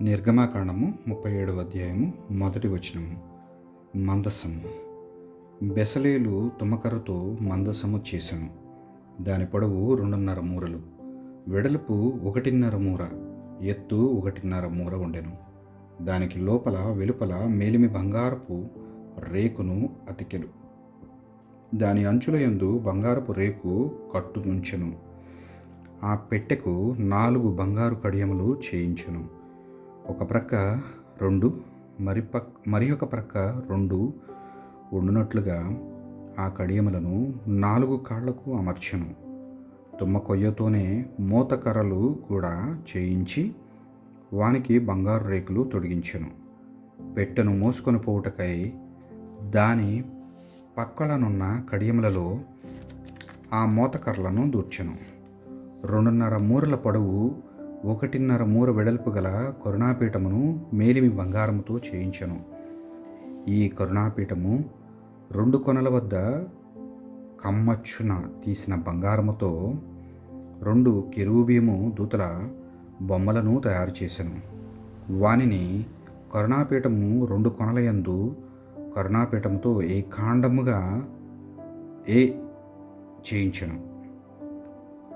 నిర్గమాకాండము ముప్పై ఏడవ అధ్యాయము మొదటి వచనము. మందసము బెసలేలు తుమ్మకరతో మందసము చేసెను. దాని పొడవు రెండున్నర మూరలు. వెడల్పు ఒకటిన్నర మూర ఎత్తు ఒకటిన్నర మూర ఉండెను. దానికి లోపల వెలుపల మేలిమి బంగారపు రేకును అతికెలు. దాని అంచుల యందు బంగారపు రేకు కట్టునుంచెను ఆ పెట్టెకు నాలుగు బంగారు కడియములు చేయించెను. ఒక ప్రక్క రెండు మరి పక్ మరి ఒక ప్రక్క రెండు ఉండునట్లుగా ఆ కడియములను నాలుగు కాళ్ళకు అమర్చను. తుమ్మ కొయ్యతోనే మూతకర్రలు కూడా చేయించి వానికి బంగారు రేకులు తొడిగించెను. పెట్టెను మోసుకొని పోవుటకై దాని పక్కలనున్న కడియములలో ఆ మూతకర్రలను దూర్చెను. రెండున్నర మూరల పొడవు ఒకటిన్నర మూర వెడల్పు గల కరుణాపీఠమును మేలిమి బంగారముతో చేయించెను. ఈ కరుణాపీఠము రెండు కొనల వద్ద కమ్మచ్చున తీసిన బంగారముతో రెండు కెరూబీము దూతల బొమ్మలను తయారు చేశాను వానిని కరుణాపీఠము రెండు కొనలయందు కరుణాపీఠముతో ఏకాండముగా ఏ చేయించను.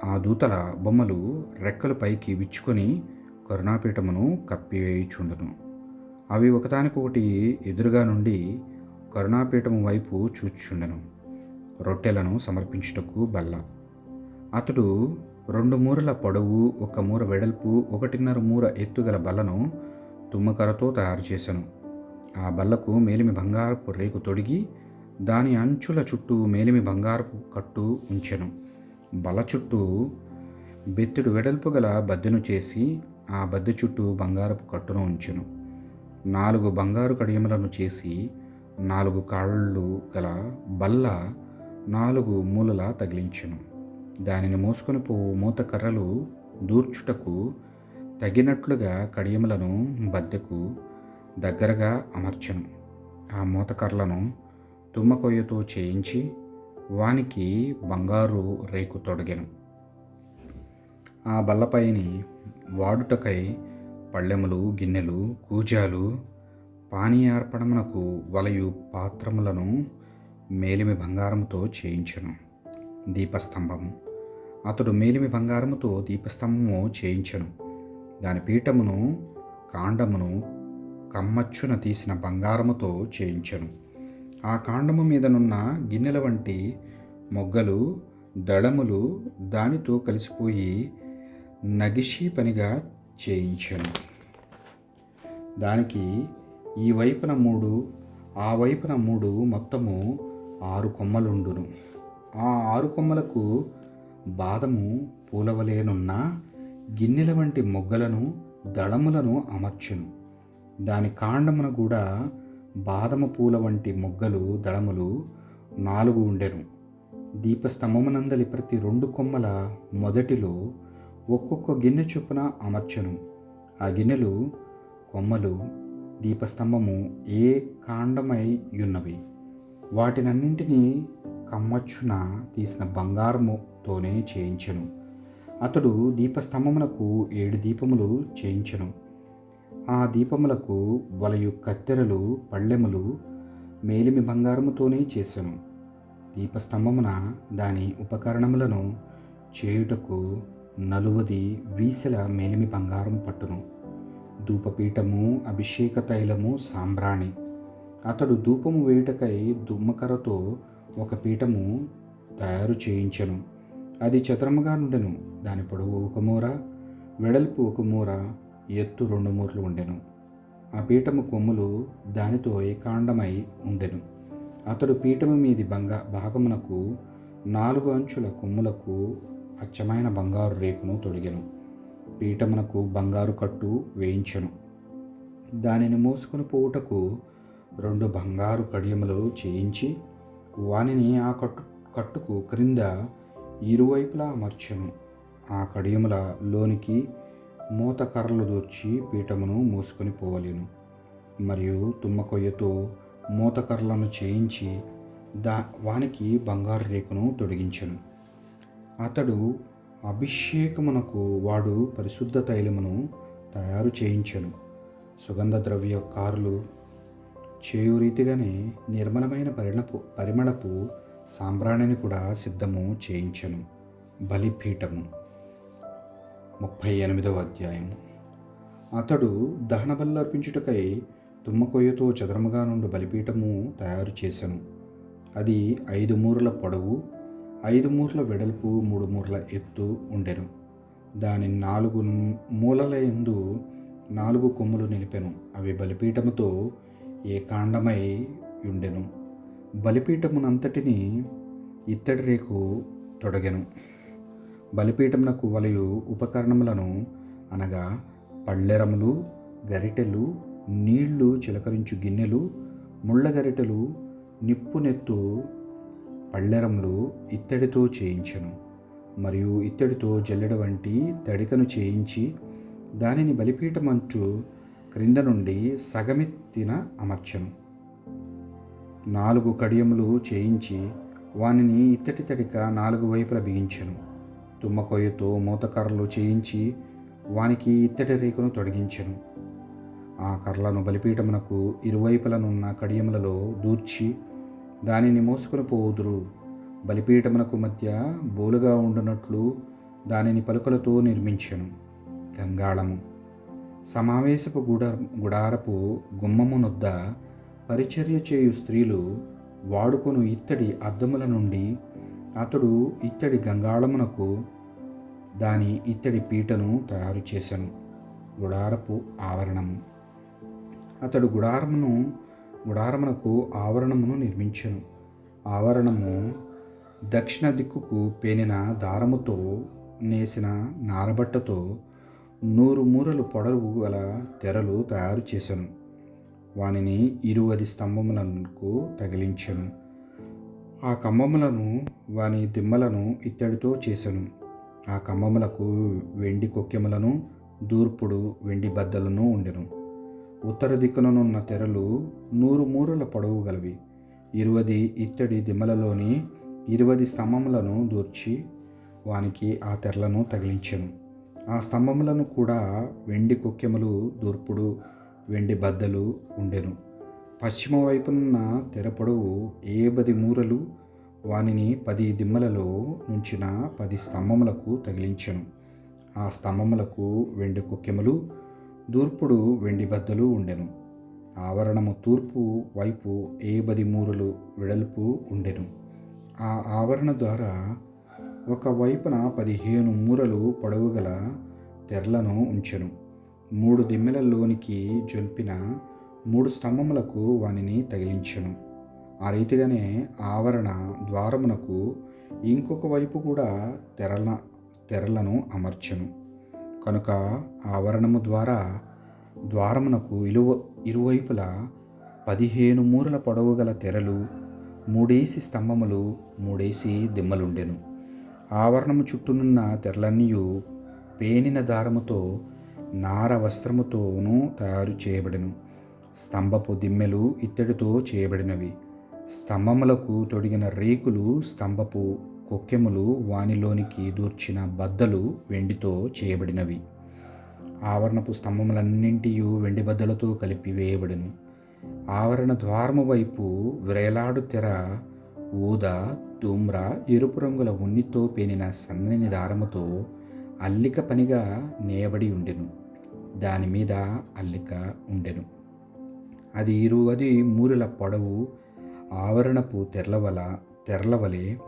ఆ దూతల బొమ్మలు రెక్కలు పైకి విచ్చుకొని కరుణాపీఠమును కప్పివేయుచుండును. అవి ఒకదానికొకటి ఎదురుగా నుండి కరుణాపీఠము వైపు చూచుండెను రొట్టెలను సమర్పించుటకు బల్ల. అతడు రెండు మూరల పొడవు ఒక మూర వెడల్పు ఒకటిన్నర మూర ఎత్తుగల బల్లను తుమ్మకరతో తయారు చేశాను ఆ బల్లకు మేలిమి బంగారపు రేకు తొడిగి దాని అంచుల చుట్టూ మేలిమి బంగారపు కట్టు ఉంచెను. బల చుట్టూ బెత్తుడు వెడల్పు గల బద్దెను చేసి ఆ బద్దె చుట్టూ బంగారపు కట్టును ఉంచెను. నాలుగు బంగారు కడియములను చేసి నాలుగు కాళ్ళు గల బల్ల నాలుగు మూలల తగిలించెను. దానిని మోసుకొని పోవు మూతకర్రలు దూర్చుటకు తగినట్లుగా కడియములను బద్దెకు దగ్గరగా అమర్చను. ఆ మూతకర్రలను తుమ్మకొయ్యతో చేయించి వానికి బంగారు రేకు తొడిగెను. ఆ బల్లపైని వాడుటకై పళ్ళెములు గిన్నెలు కూజాలు పానీయార్పణమునకు వలయు పాత్రములను మేలిమి బంగారముతో చేయించను. దీపస్తంభము అతడు మేలిమి బంగారముతో దీపస్తంభము చేయించను. దాని పీఠమును కాండమును కమ్మచ్చున తీసిన బంగారముతో చేయించను. ఆ కాండము మీదనున్న గిన్నెల వంటి మొగ్గలు దళములు దానితో కలిసిపోయి నగిషి పనిగా చేయించాను. దానికి ఈ వైపున మూడు ఆ వైపున మూడు మొత్తము ఆరు కొమ్మలుండును. ఆ ఆరు కొమ్మలకు బాదము పూలవలేనున్న గిన్నెల వంటి మొగ్గలను దళములను అమర్చును. దాని కాండమున కూడా బాదమ పూల వంటి మొగ్గలు దళములు నాలుగు ఉండెను. దీపస్తంభమునందలి ప్రతి రెండు కొమ్మల మొదటిలో ఒక్కొక్క గిన్నె చొప్పున అమర్చను. ఆ గిన్నెలు కొమ్మలు దీపస్తంభము ఏ కాండమై ఉన్నవి వాటినన్నింటినీ కమ్మచ్చున తీసిన బంగారముతోనే చేయించెను. అతడు దీపస్తంభమునకు ఏడు దీపములు చేయించెను. ఆ దీపములకు వలయు కత్తెరలు పళ్ళెములు మేలిమి బంగారముతోనే చేసెను. దీపస్తంభమున దాని ఉపకరణములను చేయుటకు నలువది వీసెల మేలిమి బంగారం పట్టును. ధూపపీఠము అభిషేక తైలము సాంబ్రాణి. అతడు ధూపము వేయుటకై దుమ్మకరతో ఒక పీఠము తయారు చేయించెను. అది చతురముగా నుండెను. దాని పొడవు ఒక మూర వెడల్పు ఒక మూర ఎత్తు రెండు మూర్లు ఉండెను. ఆ పీఠము కొమ్ములు దానితో ఏకాండమై ఉండెను. అతడు పీఠము మీది బంగా భాగమునకు నాలుగు అంచుల కొమ్ములకు అచ్చమైన బంగారు రేకును తొడిగెను. పీఠమునకు బంగారు కట్టు వేయించెను. దానిని మోసుకొని పోవుటకు రెండు బంగారు కడియములు చేయించి వానిని ఆ కట్టు కట్టుకు క్రింద ఇరువైపులా అమర్చెను. ఆ కడియముల లోనికి మూత కర్రలు దూర్చి పీఠమును మోసుకొని పోవలేను. మరియు తుమ్మ కొయ్యతో మూత కర్రలను చేయించి దా వానికి బంగారు రేకును తొడిగించెను. అతడు అభిషేకమునకు వాడు పరిశుద్ధ తైలమును తయారు చేయించను. సుగంధ ద్రవ్య కారులు చేయు రీతిగానే నిర్మలమైన పరిణపు పరిమళపు సాంబ్రాణిని కూడా సిద్ధము చేయించను. బలిపీఠము. ముప్పై ఎనిమిదవ అధ్యాయము. అతడు దహన బలు అర్పించుటకై తుమ్మకొయ్యతో చదరముగా నుండి బలిపీఠము తయారు చేశాను అది ఐదు మూరల పొడవు ఐదు మూరల వెడల్పు మూడు మూరల ఎత్తు ఉండెను. దాని నాలుగు మూలల ఎందు నాలుగు కొమ్ములు నిలిపెను. అవి బలిపీఠముతో ఏకాండమై ఉండెను. బలిపీఠమునంతటిని ఇత్తడి రేకు తొడగెను. బలిపీఠమునకు వలయు ఉపకరణములను అనగా పళ్ళెరములు గరిటెలు నీళ్ళు చిలకరించు గిన్నెలు ముళ్ళ గరిటెలు నిప్పునెత్తు పళ్ళెరములు ఇత్తడితో చేయించెను. మరియు ఇత్తడితో జల్లెడ వంటి తడికను చేయించి దానిని బలిపీఠమంచు క్రింద నుండి సగమెత్తిన అమర్చెను. నాలుగు కడియములు చేయించి వానిని ఇత్తడి తడిక నాలుగు వైపుల బిగించెను. తుమ్మకొయ్యతో మూతకర్రలు చేయించి వానికి ఇత్తడి రేకును తొడిగించెను. ఆ కర్రలను బలిపీఠమునకు ఇరువైపులనున్న కడియములలో దూర్చి దానిని మోసుకుని పోవుదురు. బలిపీఠమునకు మధ్య బోలుగా ఉండునట్లు దానిని పలుకలతో నిర్మించెను. గంగాళము. సమావేశపు గుడ గుడారపు గుమ్మమునొద్ద పరిచర్య చేయు స్త్రీలు వాడుకొను ఇత్తడి అద్దముల నుండి అతడు ఇత్తడి గంగాళమునకు దాని ఇత్తడి పీటను తయారు చేశాను గుడారపు ఆవరణము అతడు గుడారమును గుడారమునకు ఆవరణమును నిర్మించాను. ఆవరణము దక్షిణ దిక్కుకు పేనిన దారముతో నేసిన నారబట్టతో నూరు మూరలు పొడవు గల తెరలు తయారు చేశాను వానిని ఇరువది స్తంభములకు తగిలించను. ఆ కంబములను వాని దిమ్మలను ఇత్తడితో చేశాను ఆ కంబములకు వెండి కొక్కెములను దూర్పుడు వెండి బద్దలను ఉండెను. ఉత్తర దిక్కుననున్న తెరలు నూరు మూరల పొడవు గలవి. ఇరువది ఇత్తడి దిమ్మలలోని ఇరువది స్తంభములను దూర్చి వానికి ఆ తెరలను తగిలించెను. ఆ స్తంభములను కూడా వెండి కొక్కెములు దూర్పుడు వెండి బద్దలు ఉండెను. పశ్చిమ వైపున్న తెర పొడవు ఏ పది మూరలు వానిని పది దిమ్మలలో నుంచిన పది స్తంభములకు తగిలించెను. ఆ స్తంభములకు వెండి కుక్కెములు దూర్పుడు వెండి బద్దలు ఉండెను. ఆవరణము తూర్పు వైపు ఏ పది మూరలు వెడల్పు ఉండెను. ఆ ఆవరణ ద్వారా ఒక వైపున పదిహేను మూరలు పొడవు గల తెరలను ఉంచెను. మూడు దిమ్మెలలోనికి జొంపిన మూడు స్తంభములకు వానిని తగిలించెను. ఆ రీతిగానే ఆవరణ ద్వారమునకు ఇంకొక వైపు కూడా తెరల తెరలను అమర్చెను. కనుక ఆవరణము ద్వారా ద్వారమునకు ఇలువ ఇరువైపులా పదిహేను మూరల పొడవు గల తెరలు మూడేసి స్తంభములు మూడేసి దిమ్మలుండెను. ఆవరణము చుట్టూనున్న తెరలన్నీయు పేనిన దారముతో నార వస్త్రముతోనూ తయారు చేయబడెను. స్తంభపు దిమ్మెలు ఇత్తడితో చేయబడినవి. స్తంభములకు తొడిగిన రేకులు స్తంభపు కొక్కెములు వానిలోనికి దూర్చిన బద్దలు వెండితో చేయబడినవి. ఆవరణపు స్తంభములన్నింటి వెండి బద్దలతో కలిపి వేయబడును. ఆవరణ ద్వారము వైపు వ్రేలాడు తెర ఊద ధూమ్ర ఎరుపు రంగుల ఉన్నితో పేనిన సన్నని దారముతో అల్లిక పనిగా నేయబడి ఉండెను. దాని మీద అల్లిక ఉండెను. అది ఇరువది మూరల పొడవు ఆవరణపు తెరలవల తెరలవలే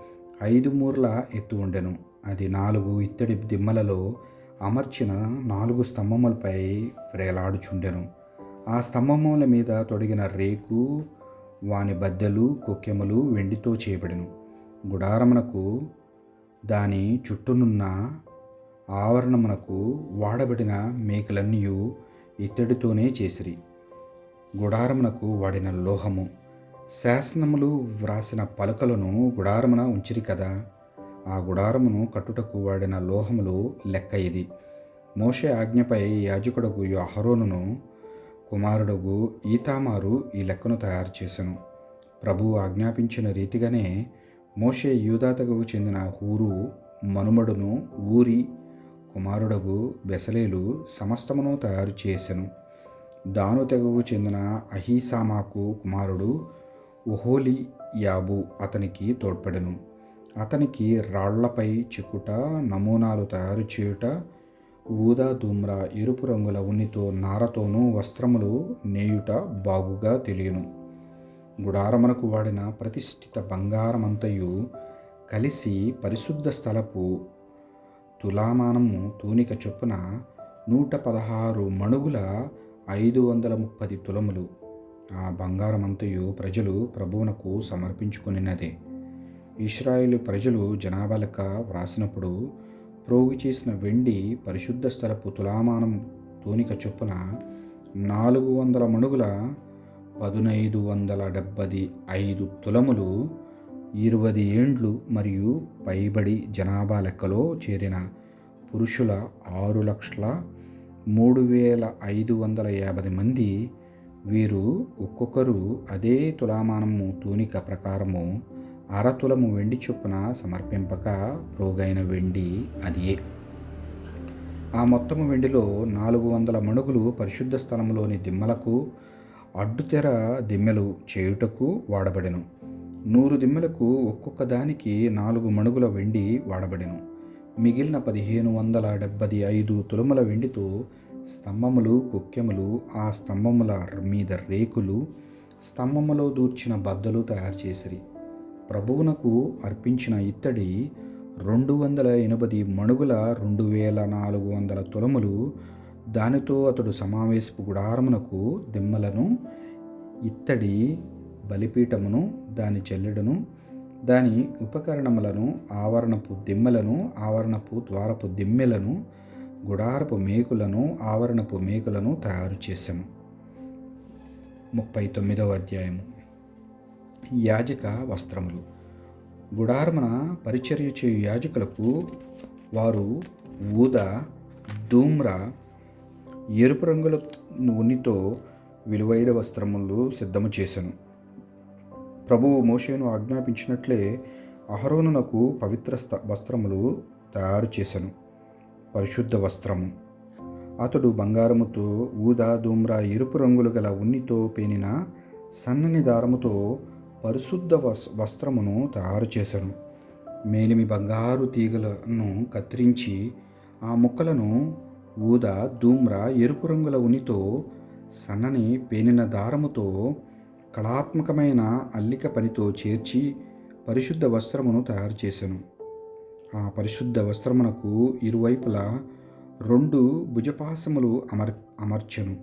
ఐదు మూరల ఎత్తు ఉండెను. అది నాలుగు ఇత్తడి దిమ్మలలో అమర్చిన నాలుగు స్తంభములపై వేలాడుచుండెను ఆ స్తంభముల మీద తొడిగిన రేకు వాని బద్దెలు కొక్కెములు వెండితో చేయబడెను గుడారమునకు దాని చుట్టూనున్న ఆవరణమునకు వాడబడిన మేకలన్నీ ఇత్తడితోనే చేసిరి. గుడారమునకు వాడిన లోహము. శాసనములు వ్రాసిన పలకలను గుడారమున ఉంచిరి కదా. ఆ గుడారమును కట్టుటకు వాడిన లోహములు లెక్క ఇది. మోషే ఆజ్ఞపై యాజకుడకు అహరోనును కుమారుడుగు ఈతామారు ఈ లెక్కను తయారు చేశాను ప్రభు ఆజ్ఞాపించిన రీతిగానే మోషే యూదాతకు చెందిన ఊరు మనుమడును ఊరి కుమారుడగు బెసలేలు సమస్తమును తయారు చేశాను దాను తెగకు చెందిన అహీసామాకు కుమారుడు ఒహోలి యాబు అతనికి తోడ్పడెను. అతనికి రాళ్ళపై చిక్కుట నమూనాలు తయారు చేయుట ఊదా ధూమ్ర ఎరుపు రంగుల ఉన్నితో నారతోనూ వస్త్రములు నేయుట బాగుగా తెలియను. గుడారమునకు వాడిన ప్రతిష్ఠిత బంగారమంతయు కలిసి పరిశుద్ధ స్థలపు తులామానము తూనిక చొప్పున నూట పదహారు మణుగుల ఐదు వందల ముప్పది తులములు. ఆ బంగారమంతయు ప్రజలు ప్రభువునకు సమర్పించుకునినదే. ఇస్రాయేలు ప్రజలు జనాభా లెక్క వ్రాసినప్పుడు ప్రోగు చేసిన వెండి పరిశుద్ధ స్థలపు తులామానం తూనిక చొప్పున నాలుగు వందల మణుగుల పదునైదు వందల డెబ్బది ఐదు తులములు ఇరవై ఏండ్లు మరియు పైబడి జనాభా లెక్కలో చేరిన పురుషుల ఆరు లక్షల మూడు వేల ఐదు వందల యాభై మంది వీరు ఒక్కొక్కరు అదే తులామానము తూనిక ప్రకారము అరతులము వెండి చొప్పున సమర్పింపక ప్రోగైన వెండి అదియే. ఆ మొత్తము వెండిలో నాలుగు వందల మణుగులు పరిశుద్ధ స్థలములోని దిమ్మలకు అడ్డుతెర దిమ్మెలు చేయుటకు వాడబడెను. నూరు దిమ్మెలకు ఒక్కొక్క దానికి నాలుగు మణుగుల వెండి వాడబడెను. మిగిలిన పదిహేను వందల డెబ్బది ఐదు తులముల వెండితో స్తంభములు కుక్కెములు ఆ స్తంభముల మీద రేకులు స్తంభములో దూర్చిన బద్దలు తయారు చేసిరి. ప్రభువునకు అర్పించిన ఇత్తడి రెండు వందల ఎనభై మణుగుల రెండు వేల నాలుగు వందల తులములు. దానితో అతడు సమావేశపు గుడారమునకు దిమ్మలను ఇత్తడి బలిపీఠమును దాని చెల్లెడను దాని ఉపకరణములను ఆవరణపు దిమ్మలను ఆవరణపు ద్వారపు దిమ్మెలను గుడారపు మేకులను ఆవరణపు మేకులను తయారు చేశాను ముప్పై తొమ్మిదవ అధ్యాయము. యాజక వస్త్రములు. గుడారమున పరిచర్య చేయు యాజకులకు వారు ఊద ధూమ్ర ఎరుపు రంగుల ఉన్నితో విలువైన వస్త్రములు సిద్ధము చేశాను. ప్రభువు మోషేను ఆజ్ఞాపించినట్లే అహరోనునకు పవిత్ర వస్త్రములు తయారు చేశాను పరిశుద్ధ వస్త్రము. అతడు బంగారముతో ఊదా దూమ్ర ఎరుపు రంగులు గల ఉన్నితో పేనిన సన్నని దారముతో పరిశుద్ధ వస్ వస్త్రమును తయారు చేశాను మేలిమి బంగారు తీగలను కత్తిరించి ఆ ముక్కలను ఊదా దూమ్ర ఎరుపు రంగుల ఉనితో సన్నని పేనిన దారముతో కళాత్మకమైన అల్లిక పనితో చేర్చి పరిశుద్ధ వస్త్రమును తయారు చేశాను ఆ పరిశుద్ధ వస్త్రమునకు ఇరువైపులా రెండు భుజపాసములు అమర్ అమర్చెను.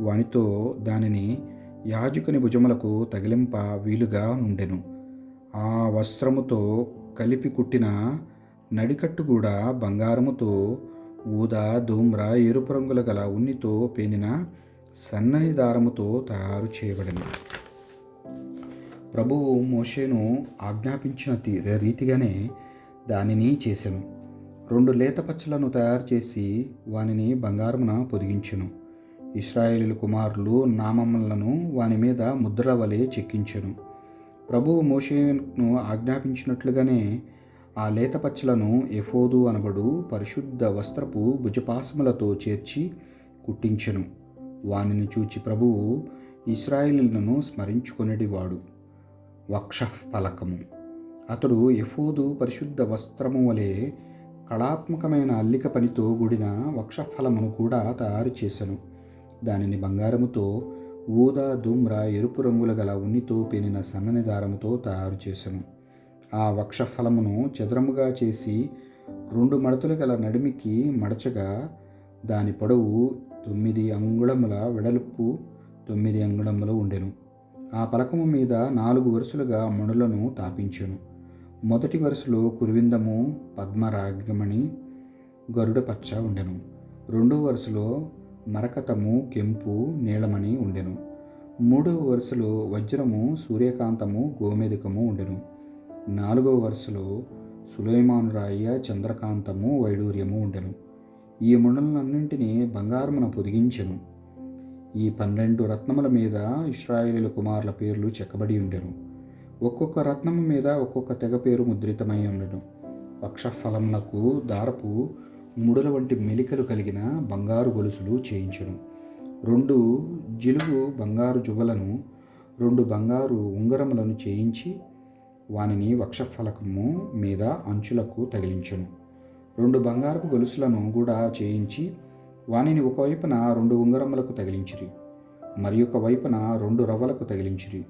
వానితో దానిని యాజకుని భుజములకు తగిలింప వీలుగా ఉండెను ఆ వస్త్రముతో కలిపి కుట్టిన నడికట్టు కూడా బంగారముతో ఊదా ధూమ్ర ఎరుపు రంగుల గల ఉన్నితో పేనిన సన్నని దారముతో తయారు చేయబడింది ప్రభువు మోషేను ఆజ్ఞాపించిన తీ- రీతిగానే దానిని చేసెను. రెండు లేత పచ్చలను తయారు చేసి వానిని బంగారమున పొదిగించెను. ఇస్రాయేలు కుమారులు నామములను వాని మీద ముద్రల వలె చెక్కించెను. ప్రభువు మోషేను ఆజ్ఞాపించినట్లుగానే ఆ లేత పచ్చలను ఎఫోదు అనబడు పరిశుద్ధ వస్త్రపు భుజపాసములతో చేర్చి కుట్టించెను. వానిని చూచి ప్రభువు ఇస్రాయేలీలను స్మరించుకొనిటివాడు వక్షఫలకము. అతడు ఎఫోదు పరిశుద్ధ వస్త్రము వలె కళాత్మకమైన అల్లిక పనితో కూడిన వక్షఫలమును కూడా తయారు చేశాను దానిని బంగారముతో ఊదా ధూమ్ర ఎరుపు రంగుల గల ఉన్నితో పెనిన సన్నని దారముతో తయారు చేశాను ఆ వక్షఫలమును చదరముగా చేసి రెండు మడతలు గల నడిమికి మడచగా దాని పొడవు తొమ్మిది అంగుళముల వెడల్పు తొమ్మిది అంగుళములు ఉండెను. ఆ పలకము మీద నాలుగు వరుసలుగా మణులను తాపించెను. మొదటి వరుసలో కురువిందము పద్మరాగమణి గరుడ పచ్చ ఉండెను. రెండో వరుసలో మరకతము కెంపు నీలమణి ఉండెను. మూడవ వరుసలో వజ్రము సూర్యకాంతము గోమేధికము ఉండెను. నాలుగవ వరుసలో సులైమానురాయ చంద్రకాంతము వైడూర్యము ఉండెను. ఈ మండలన్నింటినీ బంగారమున పొదిగించెను. ఈ పన్నెండు రత్నముల మీద ఇస్రాయేలీల కుమారుల పేర్లు చెక్కబడి ఉండెను. ఒక్కొక్క రత్నము మీద ఒక్కొక్క తెగ పేరు ముద్రితమై ఉండెను. పక్షఫలమునకు దారపు ముడుల వంటి మెలికలు కలిగిన బంగారు గొలుసులు చేయించెను. రెండు జిలుగు బంగారు జువ్వలను రెండు బంగారు ఉంగరములను చేయించి వానిని వక్షఫలకము మీద అంచులకు తగిలించను. రెండు బంగారపు గొలుసులను కూడా చేయించి వానిని ఒకవైపున రెండు ఉంగరములకు తగిలించిరి మరి ఒక వైపున రెండు రవ్వలకు తగిలించిరి.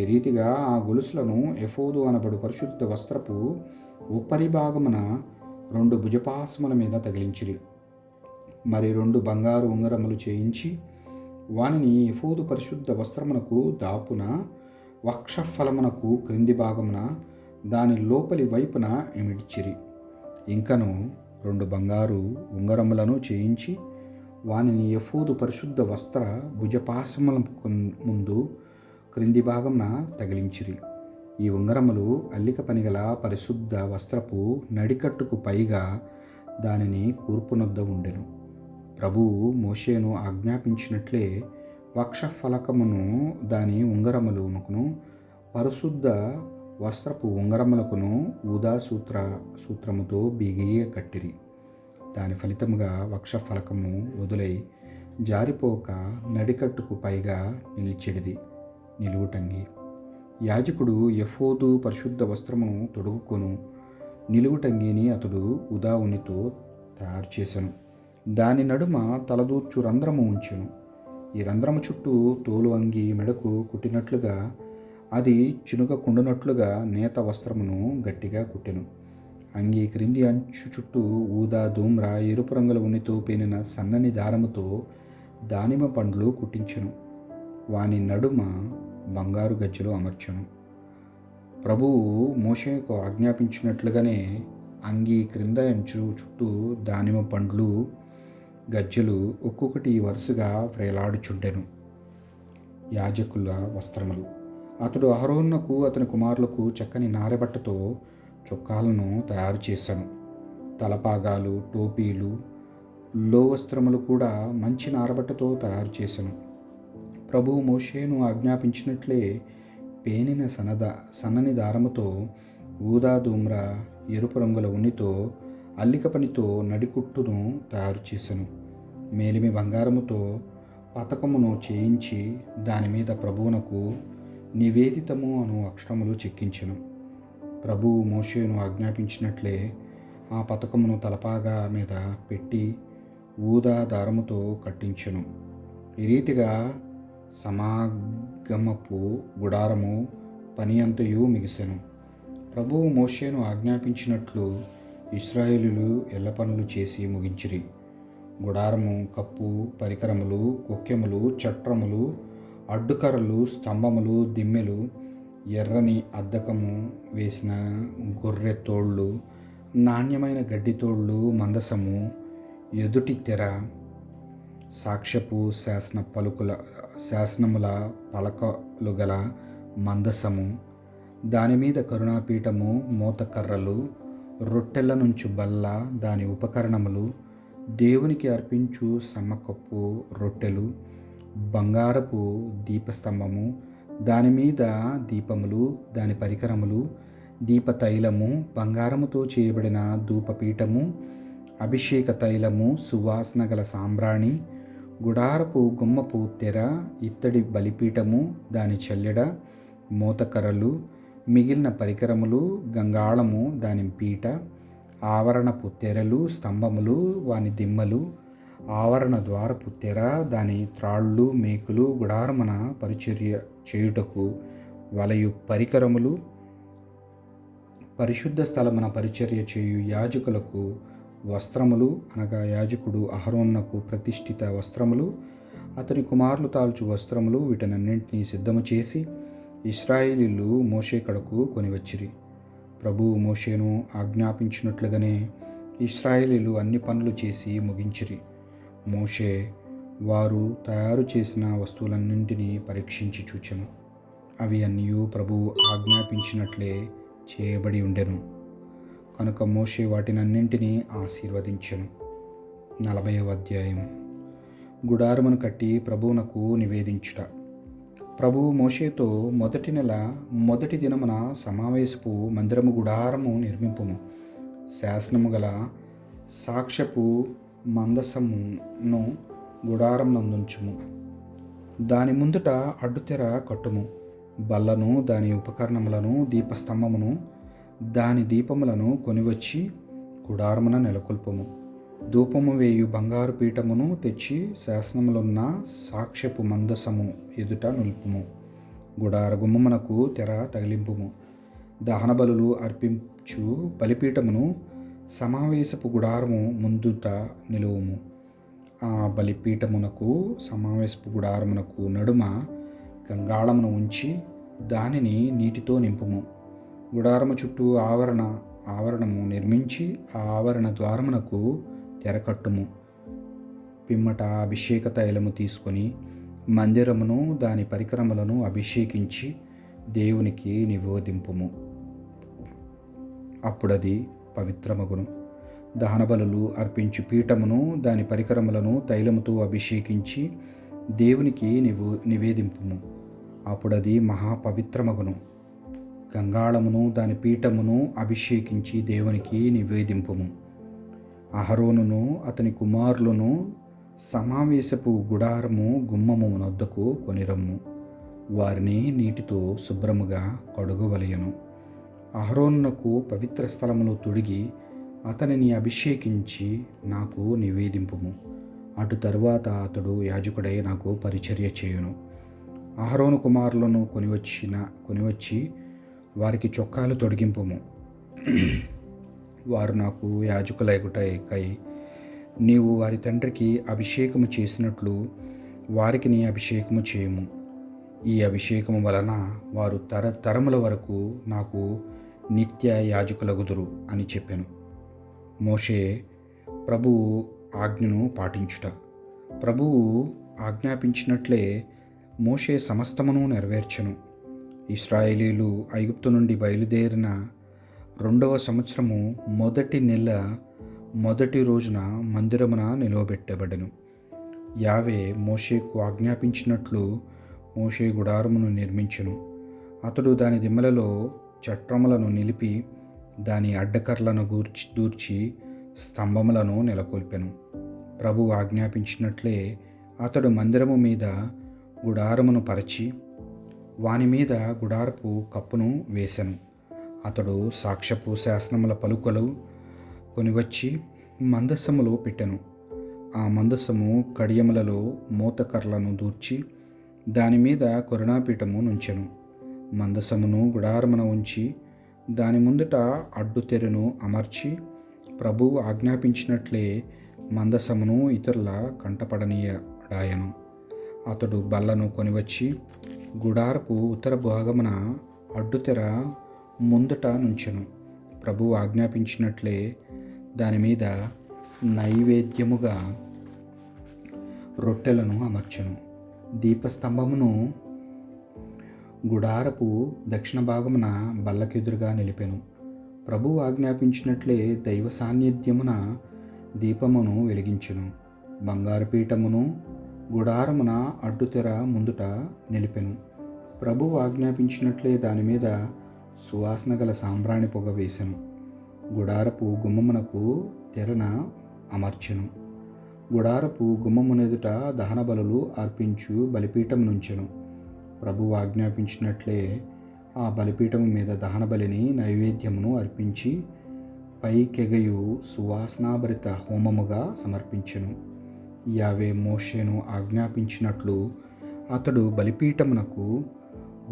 ఈ రీతిగా ఆ గొలుసులను ఎఫోదు అనబడు పరిశుద్ధ వస్త్రపు ఉపరి భాగమున రెండు భుజపాసముల మీద తగిలించిరి మరి రెండు బంగారు ఉంగరములు చేయించి వానిని ఎఫోదు పరిశుద్ధ వస్త్రమునకు దాపున వక్షఫలమునకు క్రింది భాగమున దాని లోపలి వైపున ఇమిడ్చిరి ఇంకను రెండు బంగారు ఉంగరములను చేయించి వానిని ఎఫోదు పరిశుద్ధ వస్త్ర భుజపాసముల ముందు క్రింది భాగంన తగిలించిరి. ఈ ఉంగరములు అల్లిక పనిగల పరిశుద్ధ వస్త్రపు నడికట్టుకు పైగా దానిని కూర్పునొద్ద ఉండెను. ప్రభువు మోషేను ఆజ్ఞాపించినట్లే వక్షఫలకమును దాని ఉంగరములునుకును పరిశుద్ధ వస్త్రపు ఉంగరములకును ఊదా సూత్ర సూత్రముతో బిగియ కట్టిరి. దాని ఫలితముగా వక్ష ఫలకము వదులై జారిపోక నడికట్టుకు పైగా నిలిచెడిది. నిలువుటంగి. యాజకుడు ఎఫోదు పరిశుద్ధ వస్త్రమును తొడుగుకొను. నిలువుటంగిని అతడు ఉదావునితో తయారు చేసెను. దాని నడుమ తలదూర్చు రంధ్రము ఉంచెను. ఈ రంధ్రము చుట్టూ తోలు అంగి మెడకు కుట్టినట్లుగా అది చినుక కుండునట్లుగా నేత వస్త్రమును గట్టిగా కుట్టెను. అంగి క్రింది అంచు చుట్టూ ఊదా ధూమ్ర ఎరుపు రంగుల ఉన్నితో పేనిన సన్నని దారముతో దానిమ్మ పండ్లు కుట్టించెను. వాని నడుమ బంగారు గజ్జెలు అమర్చెను. ప్రభువు మోషేకు ఆజ్ఞాపించినట్లుగానే అంగి క్రింద అంచు చుట్టూ దానిమ్మ పండ్లు గజ్జెలు ఒక్కొక్కటి వరుసగా వేలాడుచుండెను. యాజకుల వస్త్రములు. అతడు అహరోన్నకు అతని కుమారులకు చక్కని నారెబట్టతో చొక్కాలను తయారు చేశాను. తలపాగాలు టోపీలు లోవస్త్రములు కూడా మంచి నారబట్టతో తయారు చేశాను. ప్రభువు మోషేను ఆజ్ఞాపించినట్లే పేనిన సనద సన్నని దారముతో ఊదా దూమ్ర ఎరుపు రంగుల ఉన్నితో అల్లిక పనితో నడికుట్టును తయారు చేశాను. మేలిమి బంగారముతో పతకమును చేయించి దాని మీద ప్రభువునకు నివేదితము అను అక్షరములు చెక్కించెను. ప్రభువు మోషేను ఆజ్ఞాపించినట్లే ఆ పథకమును తలపాగా మీద పెట్టి ఊదా దారముతో కట్టించెను. ఈ రీతిగా సమాగమపు గుడారము పని అంతయు మిగిసెను. ప్రభువు మోషేను ఆజ్ఞాపించినట్లు ఇస్రాయేలులు ఎల్ల పనులు చేసి ముగించిరి. గుడారము కప్పు పరికరములు కుక్యములు చట్రములు అడ్డుకర్రలు స్తంభములు దిమ్మెలు ఎర్రని అద్దకము వేసిన గొర్రె తోళ్ళు నాణ్యమైన గడ్డి తోళ్ళు మందసము ఎదుటి తెర సాక్ష్యపు శాసన పలుకుల శాసనముల పలకలు గల మందసము దాని మీద కరుణాపీఠము మూతకర్రలు రొట్టెల నుంచి బల్ల దాని ఉపకరణములు దేవునికి అర్పించు సమ్మకప్పు రొట్టెలు బంగారపు దీపస్తంభము దాని మీద దీపములు దాని పరికరములు దీప తైలము బంగారముతో చేయబడిన ధూపపీఠము అభిషేక తైలము సువాసన గల సాంబ్రాణి గుడారపు గుమ్మపు తెర ఇత్తడి బలిపీఠము దాని చెల్లెడ మూతకర్రలు మిగిలిన పరికరములు గంగాళము దాని పీట ఆవరణపు తెరలు స్తంభములు వాని దిమ్మలు ఆవరణ ద్వారపు తెర దాని త్రాళ్ళు మేకులు గుడారమన పరిచర్య చేయుటకు వలయు పరికరములు పరిశుద్ధ స్థలమున పరిచర్య చేయు యాజకులకు వస్త్రములు అనగా యాజకుడు అహరోన్నకు ప్రతిష్ఠిత వస్త్రములు అతని కుమారులు తాల్చు వస్త్రములు వీటనన్నింటినీ సిద్ధము చేసి ఇస్రాయేలీలు మోషే కడకు కొనివచ్చిరి. ప్రభువు మోషేను ఆజ్ఞాపించినట్లుగానే ఇస్రాయేలీలు అన్ని పనులు చేసి ముగించిరి. మోషే వారు తయారు చేసిన వస్తువులన్నింటినీ పరీక్షించి చూచెను. అవి అన్నీ ప్రభువు ఆజ్ఞాపించినట్లే చేయబడి ఉండెను. కనుక మోషే వాటినన్నింటినీ ఆశీర్వదించెను. నలభైవ అధ్యాయం. గుడారమును కట్టి ప్రభువునకు నివేదించుట. ప్రభువు మోషేతో మొదటి నెల మొదటి దినమున సమావేశపు మందిరము గుడారము నిర్మింపుము. శాసనము గల సాక్ష్యపు మందసమును గుడారం నందుంచుము. దాని ముందుట అడ్డుతెర కట్టుము. బల్లను దాని ఉపకరణములను దీపస్తంభమును దాని దీపములను కొనివచ్చి గుడారమున నెలకొల్పము. ధూపము వేయు బంగారు పీఠమును తెచ్చి శాసనములున్న సాక్ష్యపు మందసము ఎదుట నిలుపుము. గుడార గుమ్మమునకు తెర తగిలింపుము. దహనబలులు అర్పించు బలిపీఠమును సమావేశపు గుడారము ముందుట నిలువుము. ఆ బలిపీఠమునకు సమావేశపు గుడారమునకు నడుమ గంగాళమును ఉంచి దానిని నీటితో నింపుము. గుడారము చుట్టూ ఆవరణ ఆవరణము నిర్మించి ఆ ఆవరణ ద్వారమునకు తెరకట్టుము. పిమ్మట అభిషేక తైలము తీసుకొని మందిరమును దాని పరికరములను అభిషేకించి దేవునికి నివేదింపుము. అప్పుడది పవిత్రమగును. దహనబలులు అర్పించు పీఠమును దాని పరికరములను తైలముతో అభిషేకించి దేవునికి నివు నివేదింపుము. అప్పుడది మహాపవిత్రమగును. గంగాళమును దాని పీఠమును అభిషేకించి దేవునికి నివేదింపుము. అహరోనును అతని కుమారులను సమావేశపు గుడారము గుమ్మము నొద్దకు కొనిరమ్ము. వారిని నీటితో శుభ్రముగా కడుగవలయను అహరోనునకు పవిత్ర స్థలములో తొడిగి అతనిని అభిషేకించి నాకు నివేదింపుము. అటు తరువాత అతడు యాజకుడై నాకు పరిచర్య చేయును. అహరోను కుమారులను కొనివచ్చిన కొనివచ్చి వారికి చొక్కాలు తొడిగింపుము. వారు నాకు యాజకులైగుటకై నీవు వారి తండ్రికి అభిషేకము చేసినట్లు వారికి నీ అభిషేకము చేయము. ఈ అభిషేకము వలన వారు తర తరముల వరకు నాకు నిత్య యాజకులగుదురు అని చెప్పాను. మోషే ప్రభువు ఆజ్ఞను పాటించుట. ప్రభువు ఆజ్ఞాపించినట్లే మోషే సమస్తమును నెరవేర్చను. ఇస్రాయేలీలు ఐగుప్తు నుండి బయలుదేరిన రెండవ సంవత్సరము మొదటి నెల మొదటి రోజున మందిరమున నిలవబెట్టబడను. యావే మోషేకు ఆజ్ఞాపించినట్లు మోషే గుడారమును నిర్మించును. అతడు దాని దిమ్మలలో చట్రములను నిలిపి దాని అడ్డకర్లను గూర్చి దూర్చి స్తంభములను నెలకొల్పెను. ప్రభు ఆజ్ఞాపించినట్లే అతడు మందిరము మీద గుడారమును పరచి వాని మీద గుడారపు కప్పును వేసెను. అతడు సాక్ష్యపు శాసనముల పలుకలు కొనివచ్చి మందసములో పెట్టెను. ఆ మందసము కడియములలో మూతకర్లను దూర్చి దాని మీద కరుణాపీఠము నుంచెను. మందసమును గుడారమున ఉంచి దాని ముందుట అడ్డు తెరను అమర్చి ప్రభువు ఆజ్ఞాపించినట్లే మందసమును ఇతరుల కంటపడనీయడాయను. అతడు బల్లను కొనివచ్చి గుడారపు ఉత్తర భాగమున అడ్డుతెర ముందుట నుంచెను. ప్రభువు ఆజ్ఞాపించినట్లే దాని మీద నైవేద్యముగా రొట్టెలను అమర్చెను. దీపస్తంభమును గుడారపు దక్షిణ భాగమున బల్లకెదురుగా నిలిపెను. ప్రభు ఆజ్ఞాపించినట్లే దైవ సాన్నిధ్యమున దీపమును వెలిగించెను. బంగారు పీఠమును గుడారమున అడ్డుతెర ముందుట నిలిపెను. ప్రభు ఆజ్ఞాపించినట్లే దాని మీద సువాసన గల సాంబ్రాణి పొగ వేసెను. గుడారపు గుమ్మమునకు తెరన అమర్చెను. గుడారపు గుమ్మమునెదుట దహన బలులు అర్పించు బలిపీఠం నుంచెను. ప్రభు ఆజ్ఞాపించినట్లే ఆ బలిపీఠం మీద దహన బలిని నైవేద్యమును అర్పించి పైకెగయు సువాసనాభరిత హోమముగా సమర్పించెను. యావే మోషేను ఆజ్ఞాపించినట్లు అతడు బలిపీఠమునకు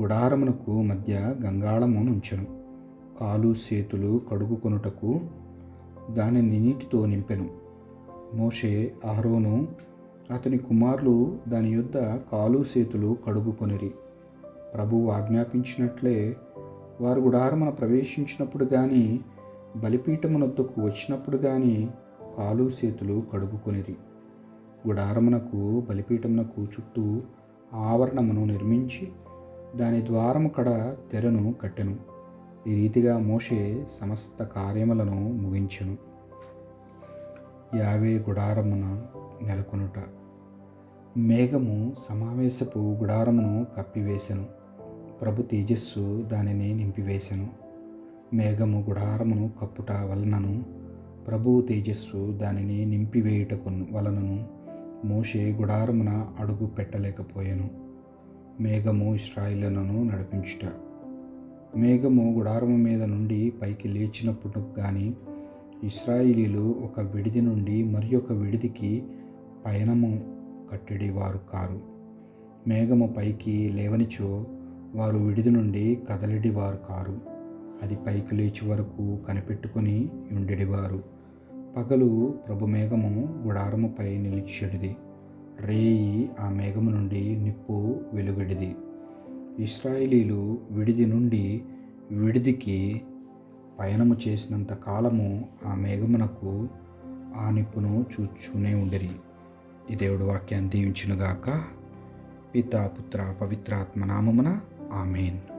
గుడారమునకు మధ్య గంగాళము నుంచెను. కాలు చేతులు కడుగుకొనుటకు దానిని నీటితో నింపెను. మోషే అహరోను అతని కుమారులు దాని యొద్ద కాలు చేతులు కడుగుకొనిరి. ప్రభువు ఆజ్ఞాపించినట్లే వారు గుడారమున ప్రవేశించినప్పుడు కానీ బలిపీఠమునొద్దకు వచ్చినప్పుడు కానీ కాలు చేతులు కడుగుకొనిరి. గుడారమునకు బలిపీఠమునకు చుట్టూ ఆవరణమును నిర్మించి దాని ద్వారము కడ తెరను కట్టెను. ఈ రీతిగా మోషే సమస్త కార్యములను ముగించెను. యావే గుడారమున నెలకొనుట. మేఘము సమావేశపు గుడారమును కప్పివేశను ప్రభు తేజస్సు దానిని నింపివేశను మేఘము గుడారమును కప్పుట వలనను ప్రభువు తేజస్సు దానిని నింపివేయుటకు వలనను మోషే గుడారమున అడుగు పెట్టలేకపోయాను. మేఘము ఇస్రాయిలను నడిపించుట. మేఘము గుడారము మీద నుండి పైకి లేచినప్పుడు కానీ ఇస్రాయిలీలు ఒక విడిది నుండి మరి ఒక విడిదికి పయనము కట్టడి వారు కారు. మేఘము పైకి లేవనిచో వారు విడిది నుండి కదలిడి వారు కారు. అది పైకి లేచి వరకు కనిపెట్టుకొని ఉండేవారు పగలు ప్రభు మేఘము గుడారముపై నిలిచెడిది రేయి ఆ మేఘము నుండి నిప్పు వెలుగడిది. ఇస్రాయిలీలు విడిది నుండి విడిదికి పయనము చేసినంత కాలము ఆ మేఘమునకు ఆ నిప్పును చూచునే ఉండిరి. ఈ దేవుడు వాక్యాన్ని దీవించునుగాక. పితా పుత్ర పవిత్రాత్మ నామమున ఆమెన్.